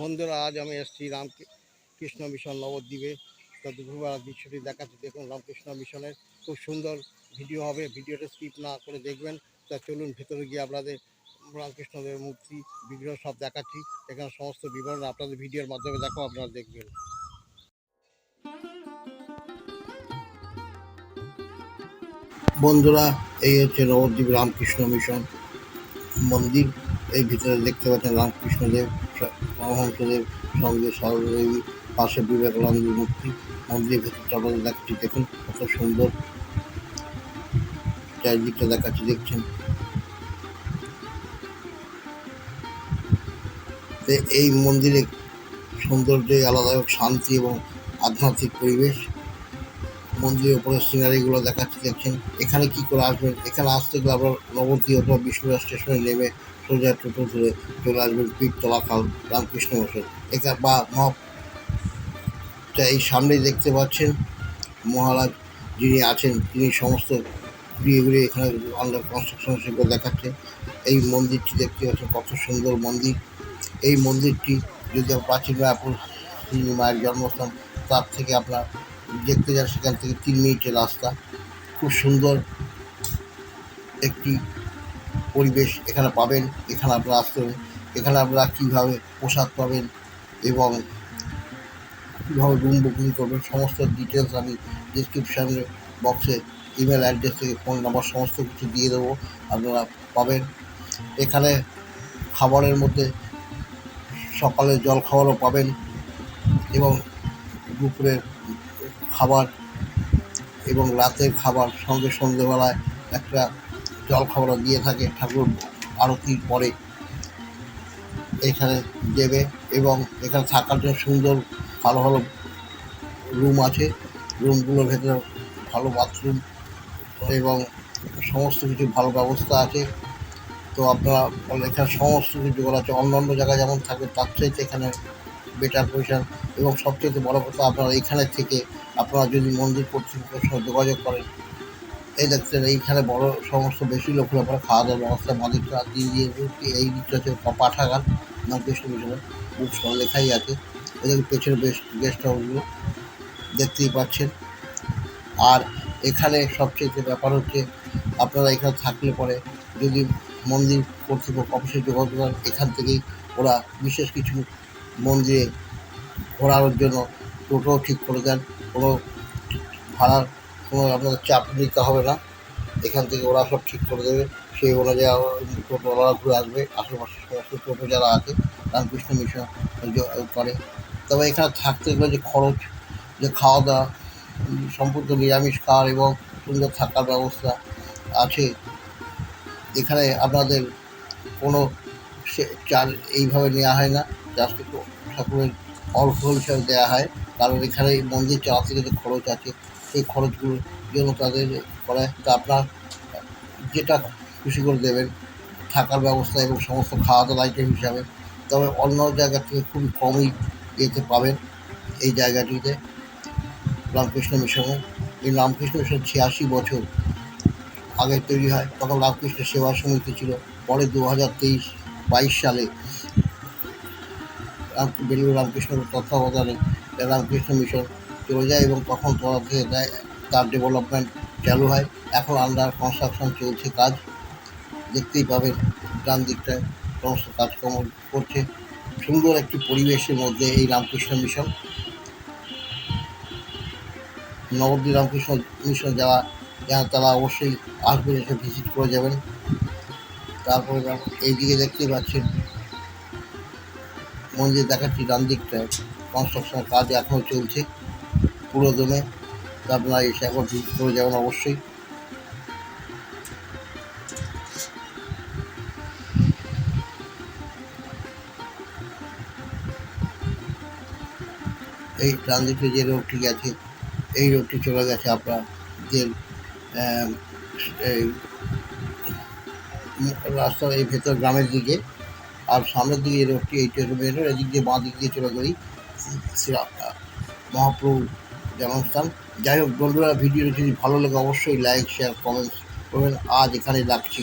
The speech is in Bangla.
বন্ধুরা, আজ আমি এসেছি রাম কৃষ্ণ মিশন নবদ্বীপে। তো দুপুরবেলা দৃশ্যটি দেখাচ্ছি। দেখুন, রামকৃষ্ণ মিশনের খুব সুন্দর ভিডিও হবে। ভিডিওটা স্কিপ না করে দেখবেন। তা চলুন, ভেতরে গিয়ে আপনাদের রামকৃষ্ণদেবের মূর্তি, বিগ্রহ সব দেখাচ্ছি। এখানে সমস্ত বিবরণ আপনাদের ভিডিওর মাধ্যমে দেখো, আপনারা দেখবেন। বন্ধুরা, এই হচ্ছে নবদ্বীপ রামকৃষ্ণ মিশন মন্দির। এই ভিতরে দেখতে পাচ্ছেন রামকৃষ্ণদেব। রামহংসদেব সঙ্গে সরদেবী পাশে বিবেকানন্দের মূর্তি মন্দিরের ভেতরটা আপনাদের দেখাচ্ছি। দেখুন, কত সুন্দর চারিদিকটা দেখাচ্ছি, দেখছেন? এই মন্দিরে সৌন্দর্যে আলাদা শান্তি এবং আধ্যাত্মিক পরিবেশ। মন্দিরের উপরে সিনারিগুলো দেখাচ্ছি, দেখছেন? এখানে কি করে আসবেন? এখানে আসতে গেলে আপনার নবদ্বীপ অথবা বিষ্ণুরা স্টেশনে নেমে সোজা টোটো ধরে চলে আসবেন পীরতলা খাল, রামকৃষ্ণ মিশন এখানে বা মহা তা এই সামনেই দেখতে পাচ্ছেন মহারাজ যিনি আছেন, তিনি সমস্ত ঘুরিয়ে ঘুরিয়ে এখানে আন্ডার কনস্ট্রাকশন সেগুলো দেখাচ্ছেন। এই মন্দিরটি দেখতে পাচ্ছেন কত সুন্দর মন্দির। এই মন্দিরটি যদি প্রাচীন মায়াপুর মায়ের জন্মস্থান, তার থেকে আপনার দেখতে যান, সেখান থেকে তিন মিনিটের রাস্তা। খুব সুন্দর একটি পরিবেশ এখানে পাবেন, এখানে আপনারা আসতে পারেন এখানে আপনারা কীভাবে পোশাক পাবেন এবং কীভাবে রুম বুকিং করবেন, সমস্ত ডিটেলস আমি ডিসক্রিপশান বক্সে ইমেল অ্যাড্রেস থেকে ফোন নাম্বার সমস্ত কিছু দিয়ে দেবো, আপনারা পাবেন। এখানে খাবারের মধ্যে সকালে জল খাবারও পাবেন এবং দুপুরের খাবার এবং রাতের খাবার সঙ্গে সন্ধ্যেবেলায় একটা জল খাবারও দিয়ে থাকে, ঠাকুর আরতির পরে এখানে দেবে এবং এখানে থাকার জন্য সুন্দর ভালো ভালো রুম আছে। রুমগুলোর ভেতরে ভালো বাথরুম এবং সমস্ত কিছু ভালো ব্যবস্থা আছে। তো আপনারা এখানে সমস্ত কিছু করা আছে। অন্য অন্য জায়গায় যেমন থাকবে তার চাইতে এখানে বেটার পজিশন এবং সবচেয়ে বড় কথা, আপনারা এখানে থেকে আপনারা যদি মন্দির কর্তৃপক্ষের সঙ্গে যোগাযোগ করেন এই দেখছেন, এইখানে বড় সমস্ত বেশি লোক হলে আপনারা খাওয়া দাওয়ার ব্যবস্থা মাদিকটা দিয়ে দিয়ে এই দিকটা হচ্ছে পাঠাগার রামকৃষ্ণ মিশনের বুক সব লেখাই আছে। এদের পেছনে বেশ গেস্ট হাউসগুলো দেখতেই পাচ্ছেন। আর এখানে সবচেয়ে ব্যাপার হচ্ছে, আপনারা এখানে থাকলে পরে যদি মন্দির কর্তৃপক্ষ অফিসে যোগাযোগ করেন, এখান থেকেই ওরা বিশেষ কিছু মন্দিরে ঘোরানোর জন্য টোটো ঠিক করে দেন। কোনো ভাড়ার কোনো আপনাদের চাপ নিতে হবে না। এখান থেকে ওরা সব ঠিক করে দেবে। সেই অনুযায়ী টোটোওয়ালা ঘুরে আসবে। আশেপাশে সমস্ত টোটো যারা আছে, রামকৃষ্ণ মিশন করে। তবে এখানে থাকতে গেলে যে খরচ, যে খাওয়া দাওয়া সম্পূর্ণ নিরামিষ খাওয়ার এবং সুন্দর থাকার ব্যবস্থা আছে। এখানে আপনাদের কোনো চাল এইভাবে নেওয়া হয় না। জাস্ট ঠাকুরের অর্ঘ হিসাবে দেওয়া হয়। কারণ এখানে মন্দির চালাতে গেলে খরচ আছে। সেই খরচগুলোর জন্য তাদের করে তা আপনার যেটা খুশি করে দেবেন, থাকার ব্যবস্থা এবং সমস্ত খাওয়া দাওয়ার আইটেম হিসাবে। তবে অন্য জায়গা থেকে খুবই কমই এতে পাবেন এই জায়গাটিতে। রামকৃষ্ণ মিশনে। এই রামকৃষ্ণ মিশন ছিয়াশি বছর আগে তৈরি হয়। তখন রামকৃষ্ণ সেবা সমিতি ছিল। পরে দু হাজার তেইশ বাইশ সালে বেলুর রামকৃষ্ণ তত্ত্বাবধানে রামকৃষ্ণ মিশন চলে যায় এবং তখন তোলা দেয়, তার ডেভেলপমেন্ট চালু হয়। এখন আন্ডার কনস্ট্রাকশন চলছে কাজ। দেখতেই পাবেন, ডান দিকটায় সমস্ত কাজকর্ম করছে। সুন্দর একটি পরিবেশের মধ্যে এই রামকৃষ্ণ মিশন নবদ্বীপ রামকৃষ্ণ মিশন যারা যারা তারা অবশ্যই আসবেন, এসে ভিজিট করে যাবেন। তারপরে এইদিকে দেখতেই পাচ্ছেন, মন্দির দেখাচ্ছি, ডান দিকটায় কনস্ট্রাকশনের কাজ এখনও চলছে। পুরো দমে আপনারা এসে একবার ভিজিট করে যাবেন অবশ্যই। এই দিকে যে রোডটি গেছে, এই রোডটি চলে গেছে এই রাস্তার এই ভেতর গ্রামের দিকে, আর সামনের দিকে এই রোডটি মেন রোড এদিক দিয়ে বাঁ দিক দিয়ে চলে গেলেই শ্রী জন্মস্থান যাই হোক বন্ধুরা ভিডিওটি যদি ভালো লাগে, অবশ্যই লাইক শেয়ার কমেন্টস করবেন। আজ এখানে রাখছি।